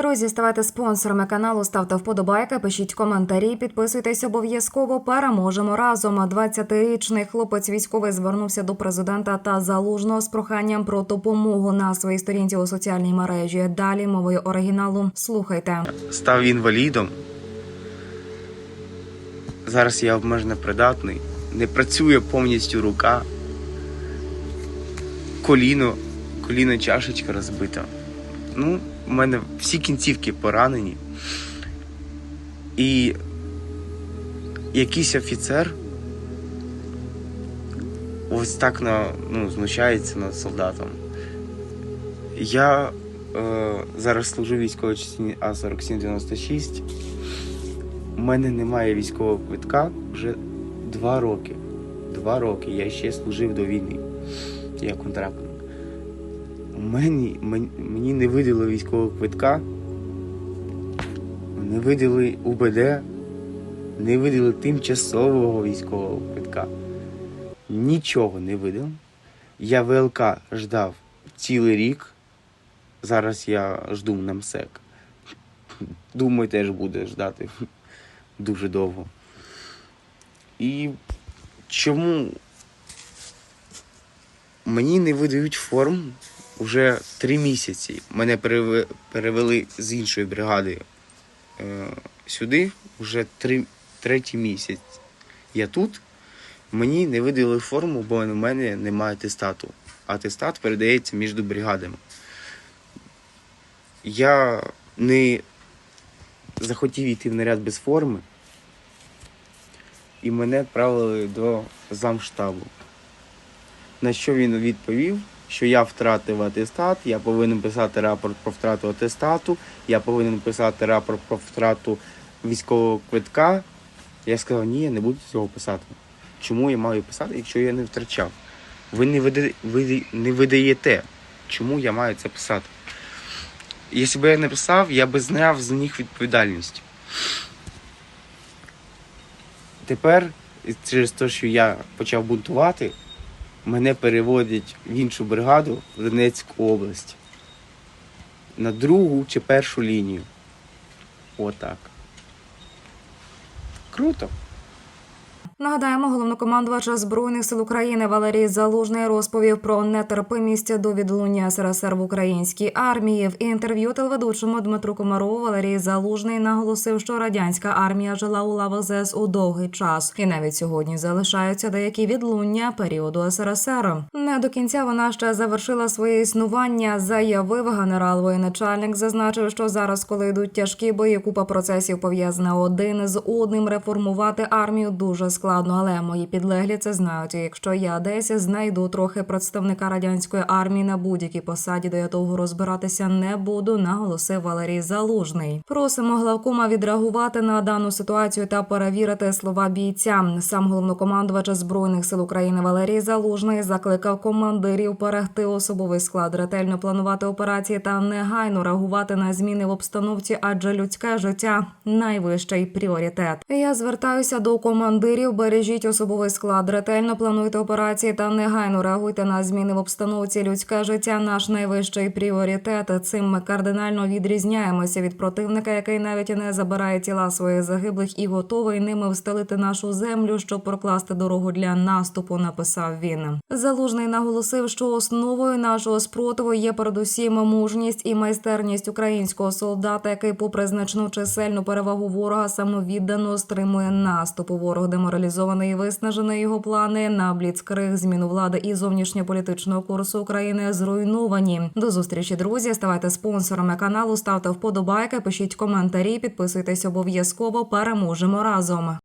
Друзі, ставайте спонсорами каналу, ставте вподобайки, пишіть коментарі, підписуйтесь обов'язково. Переможемо разом. 20-річний хлопець військовий звернувся до президента та залужного з проханням про допомогу на своїй сторінці у соціальній мережі. Далі мовою оригіналу слухайте. став інвалідом. Зараз я обмежено придатний. Не працює повністю рука. Коліно, коліно чашечка розбита. Ну, у мене всі кінцівки поранені. І якийсь офіцер ось так на, ну, знущається над солдатом. Я е, зараз служу військовій частині А4796. У мене немає військового квитка вже два роки. Два роки. Я ще служив до війни. Я контрактник. Мені, мені, не видали військового квитка, не видали УБД, не видали тимчасового військового квитка. Нічого не видали. Я ВЛК ждав цілий рік. Зараз я жду на МСЕК. Думаю, теж буде ждати дуже довго. І чому мені не видають форму вже три місяці. Мене перевели з іншої бригади е, сюди вже три, третій місяць. Я тут. Мені не видали форму, бо в мене немає атестату. Атестат передається між бригадами. Я не захотів йти в наряд без форми, і мене відправили до замштабу. На що він відповів, що я втратив атестат, я повинен писати рапорт про втрату атестату, я повинен писати рапорт про втрату військового квитка. Я сказав, ні, я не буду цього писати. Чому я маю писати, якщо я не втрачав? Ви не, вида... ви не видаєте, чому я маю це писати? Якщо б я не писав, я би зняв з них відповідальність. Тепер, через те, що я почав бунтувати, мене переводять в іншу бригаду в Донецьку область. На другу чи першу лінію. Отак. Круто. Нагадаємо, головнокомандувач збройних сил України Валерій Залужний розповів про нетерпимість до відлуння СРСР в українській армії. В інтерв'ю телеведучому Дмитру Комарову Валерій Залужний наголосив, що радянська армія жила у лавах ЗС у довгий час, і навіть сьогодні залишаються деякі відлуння періоду СРСР. Не до кінця вона ще завершила своє існування. Заявив генерал воєначальник. Зазначив, що зараз, коли йдуть тяжкі бої, купа процесів пов'язана один з одним. Реформувати армію дуже складно, але мої підлеглі це знають. І якщо я десь знайду трохи представника радянської армії на будь-якій посаді, де я довго розбиратися не буду, наголосив Валерій Залужний. Просимо главкома відреагувати на дану ситуацію та перевірити слова бійця. Сам головнокомандувач збройних сил України Валерій Залужний закликав командирів перегти особовий склад, ретельно планувати операції та негайно реагувати на зміни в обстановці, адже людське життя найвищий пріоритет. Я звертаюся до командирів. Бережіть особовий склад, ретельно плануйте операції та негайно реагуйте на зміни в обстановці. Людське життя наш найвищий пріоритет. Цим ми кардинально відрізняємося від противника, який навіть не забирає тіла своїх загиблих і готовий ними встелити нашу землю, щоб прокласти дорогу для наступу. Написав він. Залужний наголосив, що основою нашого спротиву є передусім мужність і майстерність українського солдата, який, попри значну чисельну перевагу ворога, самовіддано стримує наступ. Ворог деморалізований і виснажений його плани на бліцкриг, зміну влади і зовнішньополітичного курсу України зруйновані. До зустрічі, друзі. Ставайте спонсорами каналу, ставте вподобайки, пишіть коментарі, підписуйтесь обов'язково. Переможемо разом.